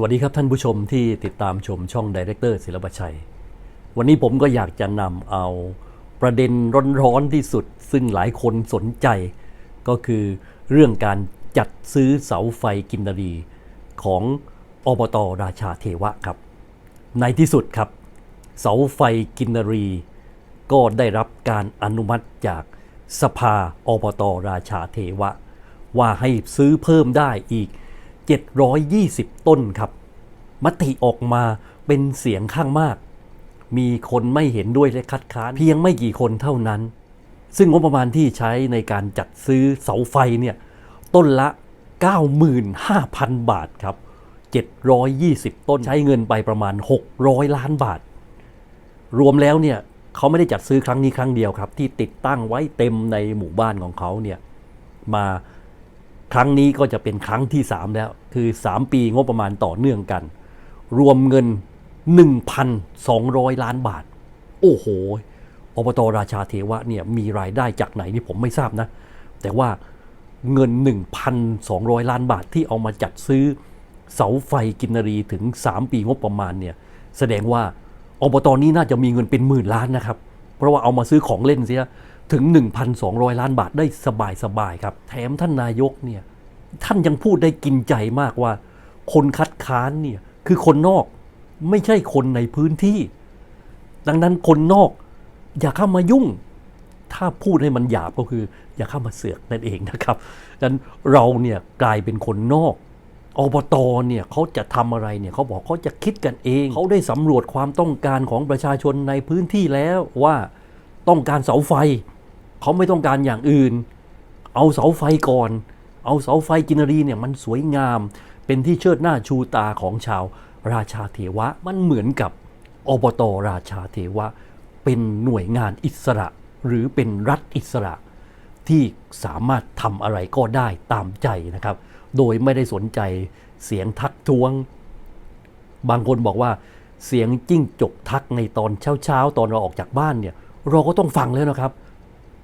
สวัสดีครับท่านผู้ชมที่ติดตามชมช่องดีเรคเตอร์ศิลปชัย วันนี้ผมก็อยากจะนำเอาประเด็นร้อนๆที่สุด ซึ่งหลายคนสนใจ ก็คือเรื่องการจัดซื้อเสาไฟกินรีของอบตราชาเทวะครับ ในที่สุดครับ เสาไฟกินรี ก็ได้รับการอนุมัติจากสภาอบตราชาเทวะ ว่าให้ซื้อเพิ่มได้อีก 720 ต้นครับ มติออกมาเป็นเสียงข้างมาก มีคนไม่เห็นด้วยและคัดค้านเพียงไม่กี่คนเท่านั้น ซึ่งงบประมาณที่ใช้ในการจัดซื้อเสาไฟเนี่ยต้นละ 95,000 บาทครับ 720 ต้นใช้เงินไปประมาณ 600 ล้านบาท รวมแล้วเนี่ยเขาไม่ได้จัดซื้อครั้งนี้ครั้งเดียวครับ ที่ติดตั้งไว้เต็มในหมู่บ้านของเขาเนี่ยมา ครั้งนี้ก็จะเป็นครั้งที่ 3 แล้ว คือ 3 ปีงบประมาณต่อเนื่องกัน รวมเงิน 1,200 ล้านบาท โอ้โหอบตราชาเทวะเนี่ยมีรายได้จากไหนนี่ผมไม่ทราบนะ แต่ว่าเงิน 1,200 ล้านบาทที่เอามาจัดซื้อเสาไฟกินรีถึง 3 ปีงบประมาณเนี่ยแสดงว่าอบตนี้น่าจะมีเงินเป็นหมื่นล้านนะครับ เพราะว่าเอามาซื้อของเล่นเสีย ถึง 1,200 ล้านบาทได้สบายๆครับ แถมท่านนายกเนี่ยท่านยังพูดได้กินใจมากว่า คนคัดค้านเนี่ยคือคนนอกไม่ใช่คนในพื้นที่ ดังนั้นคนนอกอย่าเข้ามายุ่ง ถ้าพูดให้มันหยาบก็คือ อย่าเข้ามาเสือกนั่นเองนะครับดังนั้นเราเนี่ยกลายเป็นคนนอกอบตเนี่ยเขาจะทำอะไรเนี่ยเขาบอกเขาจะคิดกันเอง เขาได้สำรวจความต้องการของประชาชนในพื้นที่แล้วว่าต้องการเสาไฟ เขาไม่ต้องการอย่างอื่น เอาเสาไฟก่อน เอาเสาไฟกินรีเนี่ยมันสวยงาม เป็นที่เชิดหน้าชูตาของชาวราชาเทวะ มันเหมือนกับอบตราชาเทวะ เป็นหน่วยงานอิสระ หรือเป็นรัฐอิสระ ที่สามารถทำอะไรก็ได้ตามใจนะครับ โดยไม่ได้สนใจเสียงทักท้วง บางคนบอกว่าเสียงจิ้งจกทักในตอนเช้าๆ ตอนเราออกจากบ้านเนี่ย เราก็ต้องฟังแล้วนะครับ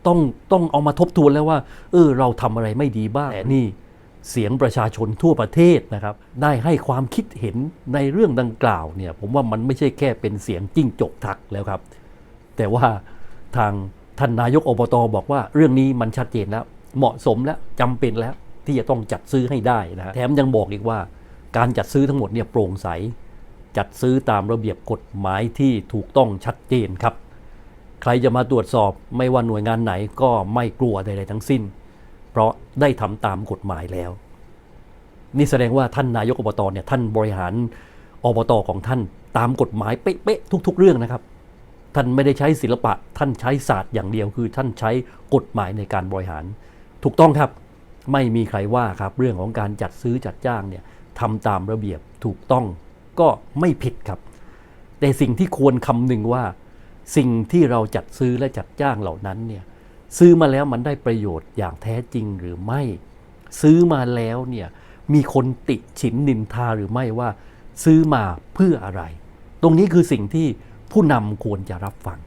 ต้องต้องเอามาทบทวนแล้วว่า เออเราทำอะไรไม่ดีบ้างแต่นี่เสียงประชาชนทั่วประเทศนะครับ ได้ให้ความคิดเห็นในเรื่องดังกล่าวเนี่ย ผมว่ามันไม่ใช่แค่เป็นเสียงจิ้งจกทักแล้วครับ แต่ว่าทางท่านนายกอบตบอกว่าเรื่องนี้มันชัดเจนแล้ว เหมาะสมแล้วจำเป็นแล้วที่จะต้องจัดซื้อให้ได้นะฮะแถมยังบอกอีกว่า การจัดซื้อทั้งหมดเนี่ยโปร่งใส จัดซื้อตามระเบียบกฎหมายที่ถูกต้องชัดเจนครับ ใครจะมาตรวจสอบไม่ว่าหน่วยงานไหนก็ไม่กลัวใดๆทั้งสิ้น เพราะได้ทำตามกฎหมายแล้ว นี่แสดงว่าท่านนายกอบตเนี่ยท่านบริหารอบตของท่านตามกฎหมายเป๊ะๆทุก ๆ เรื่องนะครับ ท่านไม่ได้ใช้ศิลปะ ท่านใช้ศาสตร์อย่างเดียวคือท่านใช้กฎหมายในการบริหาร ถูกต้องครับไม่มีใครว่าครับเรื่องของการจัดซื้อจัดจ้างเนี่ยทำตามระเบียบถูกต้องก็ไม่ผิดครับ แต่สิ่งที่ควรคำนึงว่า สิ่งที่เราจัดซื้อและจัดจ้างเหล่านั้นเนี่ยซื้อมาแล้วมันได้ประโยชน์อย่างแท้จริงหรือไม่ ซื้อมาแล้วเนี่ยมีคนติฉินนินทาหรือไม่ว่า ซื้อมาเพื่ออะไร ตรงนี้คือสิ่งที่ผู้นำควรจะรับฟัง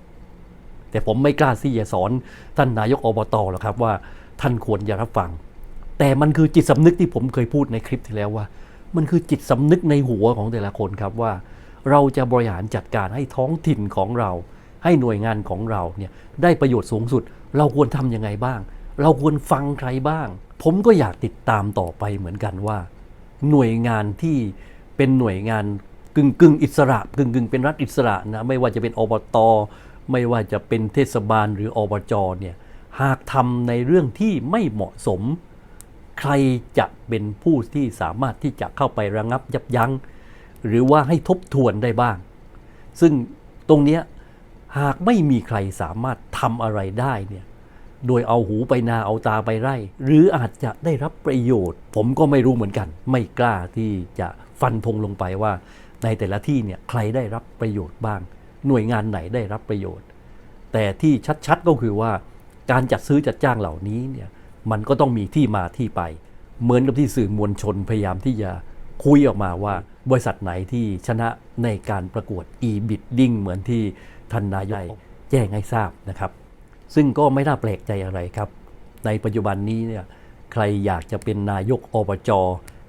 แต่ผมไม่กล้าที่จะสอนท่านนายกอบตหรอกครับว่า ท่านควรจะรับฟัง แต่มันคือจิตสำนึกที่ผมเคยพูดในคลิปที่แล้วว่า มันคือจิตสำนึกในหัวของแต่ละคนครับว่า เราจะบริหารจัดการให้ท้องถิ่นของเรา ให้หน่วยงานของเราเนี่ยได้ประโยชน์สูงสุด เราควรทำยังไงบ้าง เราควรฟังใครบ้าง ผมก็อยากติดตามต่อไปเหมือนกันว่า หน่วยงานที่เป็นหน่วยงานกึ่งกึ่งอิสระกึ่งกึ่งเป็นรัฐอิสระนะไม่ว่าจะเป็นอบตไม่ว่าจะเป็นเทศบาลหรืออบจเนี่ยหากทำในเรื่องที่ไม่เหมาะสม ใครจะเป็นผู้ที่สามารถที่จะเข้าไประงับยับยัง้ง หรือว่าให้ทบทวนได้บ้าง ซึ่งตรงเนี้ย หากไม่มีใครสามารถทำอะไรได้เนี่ยโดยเอาหูไปนาเอาตาไปไร่ หรืออาจจะได้รับประโยชน์ ผมก็ไม่รู้เหมือนกัน ไม่กล้าที่จะฟันธงลงไปว่า ในแต่ละที่เนี่ยใครได้รับประโยชน์บ้าง หน่วยงานไหนได้รับประโยชน์ แต่ที่ชัดๆก็คือว่า การจัดซื้อจัดจ้างเหล่านี้เนี่ยมันก็ต้องมีที่มาที่ไป เหมือนกับที่สื่อมวลชนพยายามที่จะคุยออกมาว่า บริษัทไหนที่ชนะในการประกวด e-bidding เหมือนที่ ท่านนายกแจ้งให้ทราบนะครับ ซึ่งก็ไม่น่าแปลกใจอะไรครับ ในปัจจุบันนี้เนี่ยใครอยากจะเป็นนายกอบจ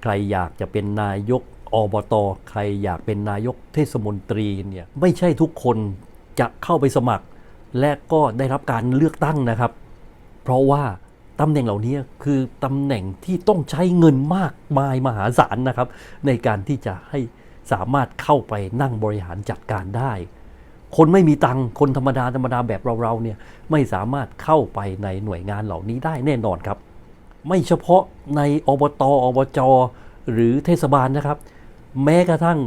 ใครอยากจะเป็นนายกอบตใครอยากเป็นนายกเทศมนตรีเนี่ยไม่ใช่ทุกคนจะเข้าไปสมัคร และก็ได้รับการเลือกตั้งนะครับ เพราะว่าตำแหน่งเหล่านี้คือตำแหน่งที่ต้องใช้เงินมากมายมหาศาลนะครับ ในการที่จะให้สามารถเข้าไปนั่งบริหารจัดการได้ คนไม่มีตังค์คนธรรมดาธรรมดาแบบเราๆเนี่ยไม่สามารถเข้าไปในหน่วยงานเหล่านี้ได้แน่นอนครับ ไม่เฉพาะในอบตอบจหรือเทศบาลนะครับ แม้กระทั่ง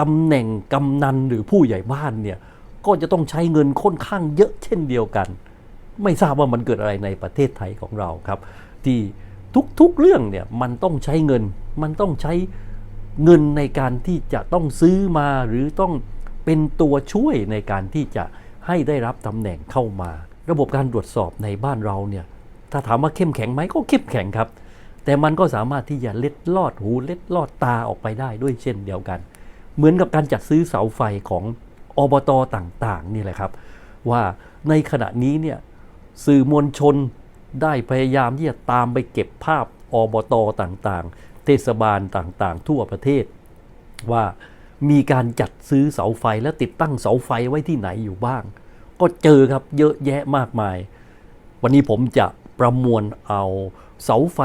ตำแหน่งกำนันหรือผู้ใหญ่บ้านเนี่ยก็จะต้องใช้เงินค่อนข้างเยอะเช่นเดียวกัน ไม่ทราบว่ามันเกิดอะไรในประเทศไทยของเราครับ ที่ทุกๆเรื่องเนี่ยมันต้องใช้เงิน มันต้องใช้เงินในการที่จะต้องซื้อมาหรือต้อง เป็นตัวช่วยในการที่จะให้ได้รับตำแหน่งเข้ามา ระบบการตรวจสอบในบ้านเราเนี่ยถ้าถามว่าเข้มแข็งไหมก็เข้มแข็งครับ แต่มันก็สามารถที่จะเล็ดลอดหูเล็ดลอดตาออกไปได้ด้วยเช่นเดียวกัน เหมือนกับการจัดซื้อเสาไฟของอบตต่างๆนี่แหละครับ ว่าในขณะนี้เนี่ยสื่อมวลชนได้พยายามที่จะตามไปเก็บภาพอบตต่างๆ เทศบาลต่างๆ ทั่วประเทศว่า มีการจัดซื้อเสาไฟและติดตั้งเสาไฟไว้ที่ไหนอยู่บ้าง ก็เจอครับเยอะแยะมากมาย วันนี้ผมจะประมวลเอาเสาไฟ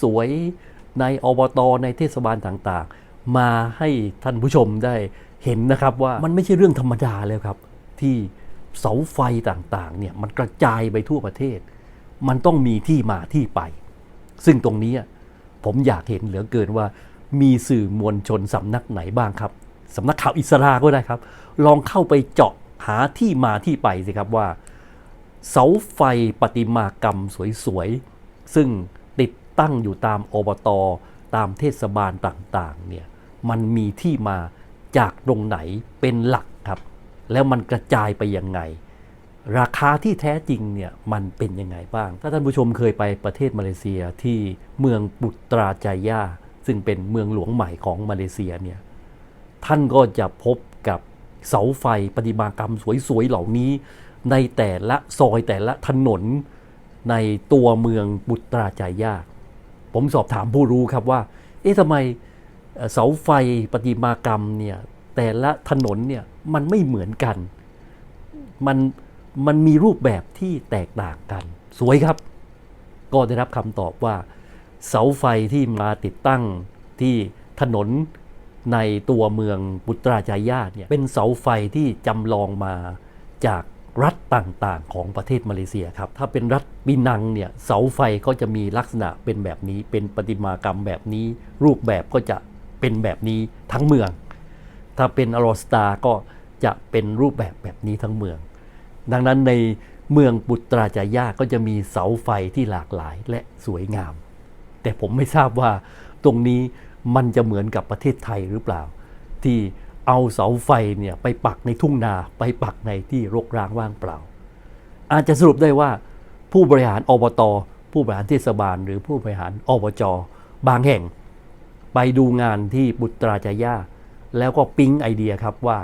สวยๆ ในอบตในเทศบาลต่างๆ มาให้ท่านผู้ชมได้เห็นนะครับว่ามันไม่ใช่เรื่องธรรมดาเลยครับ ที่เสาไฟต่างๆเนี่ยมันกระจายไปทั่วประเทศ มันต้องมีที่มาที่ไป ซึ่งตรงนี้ผมอยากเห็นเหลือเกินว่า มีสื่อมวลชนสำนักไหนบ้างครับสำนักข่าวอิสราก็ได้ครับ ลองเข้าไปเจาะหาที่มาที่ไปสิครับว่า เสาไฟประติมากรรมสวยๆ ซึ่งติดตั้งอยู่ตามอบตตามเทศบาลต่างๆเนี่ยมันมีที่มาจากตรงไหนเป็นหลักครับ แล้วมันกระจายไปยังไง ราคาที่แท้จริงเนี่ยมันเป็นยังไงบ้าง ถ้าท่านผู้ชมเคยไปประเทศมาเลเซียที่เมืองปุตราจายา ซึ่งเป็นเมืองหลวงใหม่ของมาเลเซียเนี่ยท่านก็จะพบกับเสาไฟประติมากรรมสวยๆเหล่านี้ ในแต่ละซอยแต่ละถนนในตัวเมืองบุตราจายาผมสอบถามผู้รู้ครับว่า เอ๊ะทำไมเสาไฟประติมากรรมเนี่ยแต่ละถนนเนี่ยมันไม่เหมือนกัน มันมันมีรูปแบบที่แตกต่างกัน สวยครับ ก็ได้รับคำตอบว่า เสาไฟที่มาติดตั้งที่ถนนในตัวเมืองบุตราจายาเนี่ยเป็นเสาไฟที่จำลองมาจากรัฐต่างๆ ของประเทศมาเลเซียครับ ถ้าเป็นรัฐบินังเนี่ยเสาไฟก็จะมีลักษณะเป็นแบบนี้ เป็นประติมากรรมแบบนี้ รูปแบบก็จะเป็นแบบนี้ทั้งเมือง ถ้าเป็นอรอสตาก็จะเป็นรูปแบบแบบนี้ทั้งเมือง ดังนั้นในเมืองบุตราจายาก็จะมีเสาไฟที่หลากหลายและสวยงาม แต่ผมไม่ทราบว่าตรงนี้มันจะเหมือนกับประเทศไทยหรือเปล่า ที่เอาเสาไฟเนี่ยไปปักในทุ่งนาไปปักในที่รกร้างว่างเปล่า อาจจะสรุปได้ว่าผู้บริหารอบต ผู้บริหารเทศบาล หรือผู้บริหารอบจ บางแห่ง ไปดูงานที่บุตราจายาแล้วก็ปิ๊งไอเดียครับว่า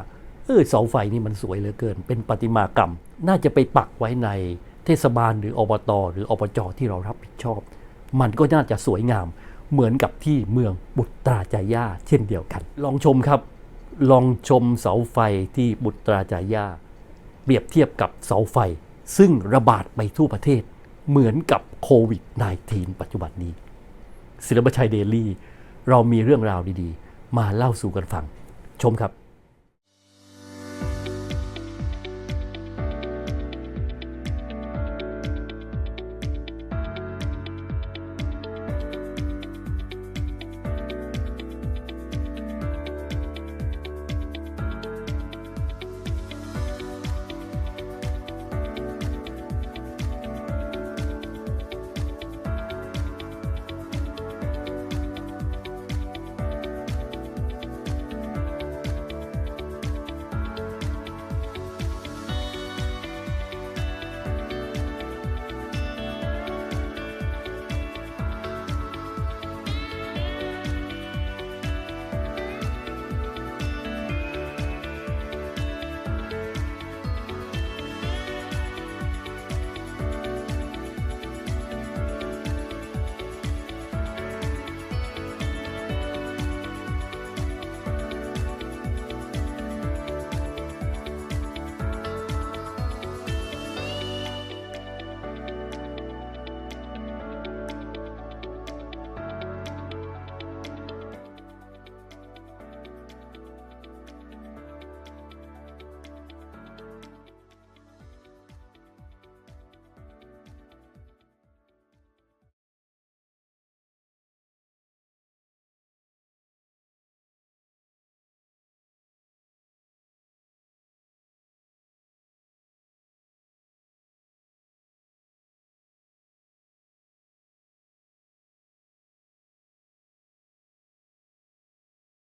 เออเสาไฟนี่มันสวยเหลือเกิน เป็นประติมากรรม น่าจะไปปักไว้ในเทศบาลหรืออบต หรืออบจที่เรารับผิดชอบ มันก็น่าจะสวยงามเหมือนกับที่เมืองบุตราจายาเช่นเดียวกัน ลองชมครับ ลองชมเสาไฟที่บุตราจายาเปรียบเทียบกับเสาไฟ ซึ่งระบาดไปทั่วประเทศ เหมือนกับโควิด -19 ปัจจุบันนี้ ศิลปชัยเดลี่ เรามีเรื่องราวดีๆ มาเล่าสู่กันฟัง ชมครับ